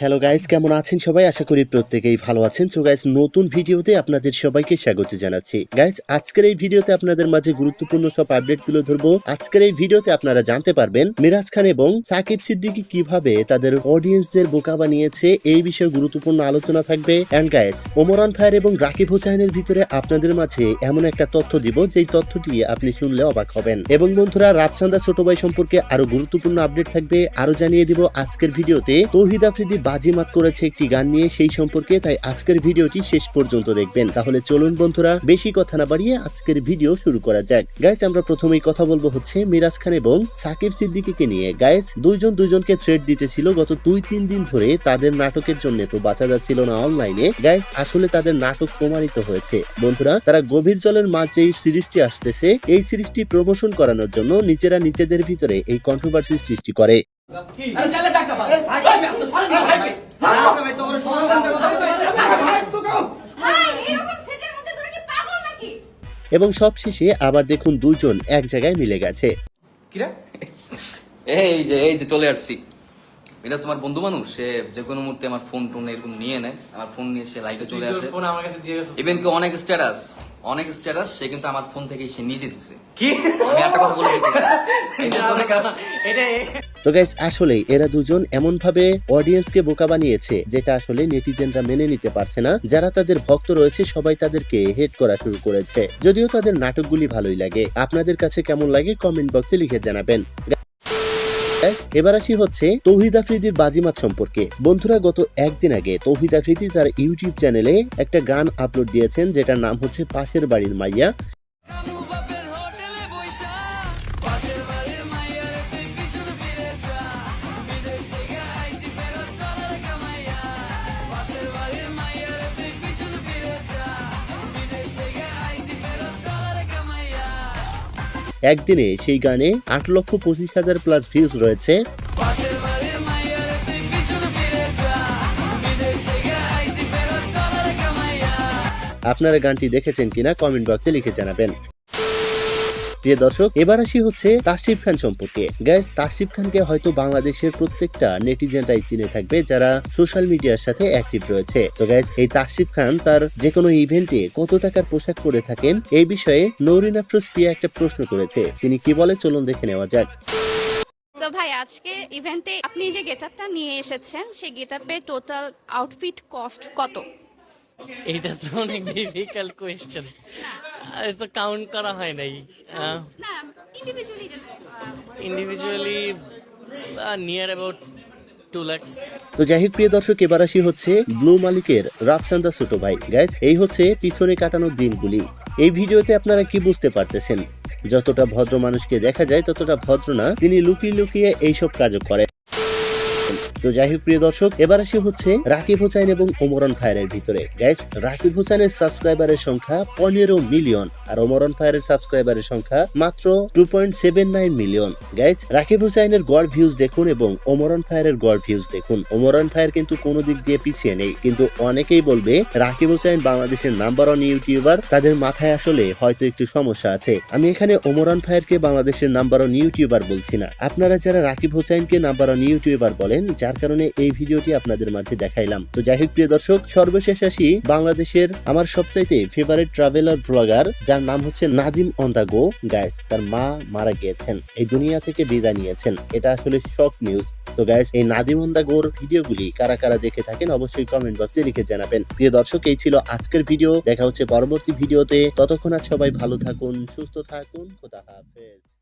Hello guys কেমন আছেন সবাই? আশা করি প্রত্যেকেই ভালো আছেন। সো গাইজ নতুন ভিডিওতে আপনাদের সবাইকে স্বাগত জানাচ্ছি। গাইজ আজকের এই ভিডিওতে আপনাদের মাঝে গুরুত্বপূর্ণ সব আপডেট তুলে ধরবো। আজকের এই ভিডিওতে আপনারা জানতে পারবেন মিরাজ খান এবং সাকিব সিদ্দিকি কীভাবে তাদের অডিয়েন্সদের বোকা বানিয়েছে। এই বিষয়ে গুরুত্বপূর্ণ আলোচনা থাকবে। অ্যান্ড গাইজ ওমরান ফায়ার এবং রাকিব হোসাইনের ভিতরে আপনাদের মাঝে এমন একটা তথ্য দিব, যেই তথ্যটি আপনি শুনলে অবাক হবেন। এবং বন্ধুরা রাফসান্দা ছোট ভাই সম্পর্কে আরও গুরুত্বপূর্ণ আপডেট থাকবে। আরও জানিয়ে দিব আজকের ভিডিওতে। তৌহিদ আফ্রিদি বাজিমাত করেছে একটি গান নিয়ে সেই সম্পর্কে, তাই আজকের ভিডিওটি শেষ পর্যন্ত দেখবেন। তাহলে চলুন বন্ধুরা, বেশি কথা না বাড়িয়ে আজকের ভিডিও শুরু করা যাক। গাইস আমরা প্রথমেই কথা বলব হচ্ছে মিরাজ খান এবং সাকিব সিদ্দিকীকে নিয়ে। গাইস দুইজন দুইজনকে থ্রেড দিতেছিল গত দুই তিন দিন ধরে, তাদের নাটকের জন্য তো বাঁচা যাচ্ছিল না অনলাইনে গাইস আসলে তাদের নাটক প্রমাণিত হয়েছে। বন্ধুরা, তারা গভীর জলের মাঝে এই সিরিজটি আসতেছে। এই সিরিজটি প্রমোশন করানোর জন্য নিজেরা নিজেদের ভিতরে এই কন্ট্রোভার্সি সৃষ্টি করে। আরে সব এবং সবশেষে আবার দেখুন দুজন এক জায়গায় মিলে গেছে। এই যে এই যে চলে আসছি। মিরাজ তোমার বন্ধু মানুষ সে যে কোনো মুহূর্তে আমার ফোন টোন এরকম নিয়ে নেয় আমার ফোন নিয়ে সে লাইভে চলে আসে। ফোন আমার কাছে দিয়ে গেছো। ইভেন কি অনেক স্ট্যাটাস অনেক স্ট্যাটাস সে কিন্তু আমার ফোন থেকে সে নিজে দিছে। কি? আমি একটা কথা বলে দিতে এটা তো গাইস আসলে এরা দুজন এমন ভাবে অডিয়েন্সকে বোকা বানিয়েছে যেটা আসলে নেটিজেনরা মেনে নিতে পারছে না। যারা তাদের ভক্ত রয়েছে সবাই তাদেরকে হেড করা শুরু করেছে। যদিও তাদের নাটকগুলি ভালোই লাগে। আপনাদের কাছে কেমন লাগে কমেন্ট বক্সে লিখে জানাবেন। এবার আসি হচ্ছে তৌহিদ আফ্রিদির বাজিমাত সম্পর্কে। বন্ধুরা, গত একদিন আগে তৌহিদ আফ্রিদি তার ইউটিউব চ্যানেলে একটা গান আপলোড দিয়েছেন, যেটার নাম হচ্ছে পাশের বাড়ির মাইয়া। একদিনে সেই গানে আট লক্ষ পঁচিশ হাজার প্লাস ভিউজ রয়েছে। আপনারা গানটি দেখেছেন কিনা কমেন্ট বক্সে লিখে জানাবেন। প্রিয় দর্শক এবার আসি হচ্ছে তাসিফ খান সম্পর্কে। গ্যাস তাসিফ খানকে হয়তো বাংলাদেশের প্রত্যেকটা নেটিজেনরাই চিনে থাকবে যারা সোশ্যাল মিডিয়ার সাথে অ্যাক্টিভ রয়েছে। তো গ্যাস এই তাসিফ খান তার যে কোনো ইভেন্টে কত টাকার পোশাক পরে থাকেন এই বিষয়ে নৌরিন আফরোজ প্রিয়া একটা প্রশ্ন করেছে। তিনি কি বলে? চলুন দেখে নেওয়া যাক। সো ভাই আজকে ইভেন্টে আপনি যে গেটআপটা নিয়ে এসেছেন সেই গেটআপের টোটাল আউটফিট কস্ট কত? এটা তো অনেক ডিফিকাল্ট কোয়েশ্চেন তো কাউন্ট করা হয় নাই। Individually near about two lakhs তো হোক প্রিয় দর্শক এবার আসি হচ্ছে ব্লু মালিকের রাফসান্দা ছোট ভাই। গাইজ এই হচ্ছে পিছনে কাটানোর দিনগুলি। এই ভিডিওতে আপনারা কি বুঝতে পারতেছেন? যতটা ভদ্র মানুষকে দেখা যায় ততটা ভদ্র না। তিনি লুকিয়ে লুকিয়ে এইসব কাজও করে তো যাই হোক, প্রিয় দর্শক, এবার আসি হচ্ছে রাকিব হোসাইন এবং ওমরান ফায়ারের ভিতরে। গাইস রাকিব হোসাইনের সাবস্ক্রাইবারের সংখ্যা পনেরো মিলিয়ন, আর ওমরান ফায়ারের সাবস্ক্রাইবারের সংখ্যা মাত্র two point seven nine million guys Rakib হোসাইনের গড় ভিউজ দেখুন এবং ওমরান ফায়ারের গড় ভিউজ দেখুন। ওমরান ফায়ার কিন্তু কোনো দিক দিয়ে পিছিয়ে নেই, কিন্তু অনেকেই বলবে রাকিব হোসাইন বাংলাদেশের নাম্বার ওয়ান ইউটিউবার তাদের মাথায় আসলে হয়তো একটু সমস্যা আছে। আমি এখানে ওমরান ফায়ারকে বাংলাদেশের নাম্বার ওয়ান ইউটিউবার বলছি না। আপনারা যারা রাকিব হোসাইনকে নাম্বার ওয়ান ইউটিউবার বলেন যার কারণে এই ভিডিওটি আপনাদের মাঝে দেখাইলাম। তো যাই হোক, প্রিয় দর্শক, সর্বশেষ আসি বাংলাদেশের আমার সবচাইতে ফেভারিট ট্রাভেলার ব্লগার যার নাম হচ্ছে নাদিম অন গাইস তার মা মারা গিয়েছেন। এই দুনিয়া থেকে বিদায় নিয়েছেন। এটা আসলে শক নিউজ তো গাইস এই নাদিম অন দা গোর ভিডিওগুলি কারা কারা দেখে থাকেন অবশ্যই কমেন্ট বক্সে লিখে জানাবেন। প্রিয় দর্শক, এই ছিল আজকের ভিডিও। দেখা হচ্ছে পরবর্তী ভিডিওতে। ততক্ষণ আর সবাই ভালো থাকুন, সুস্থ থাকুন। খোদা হাফেজ।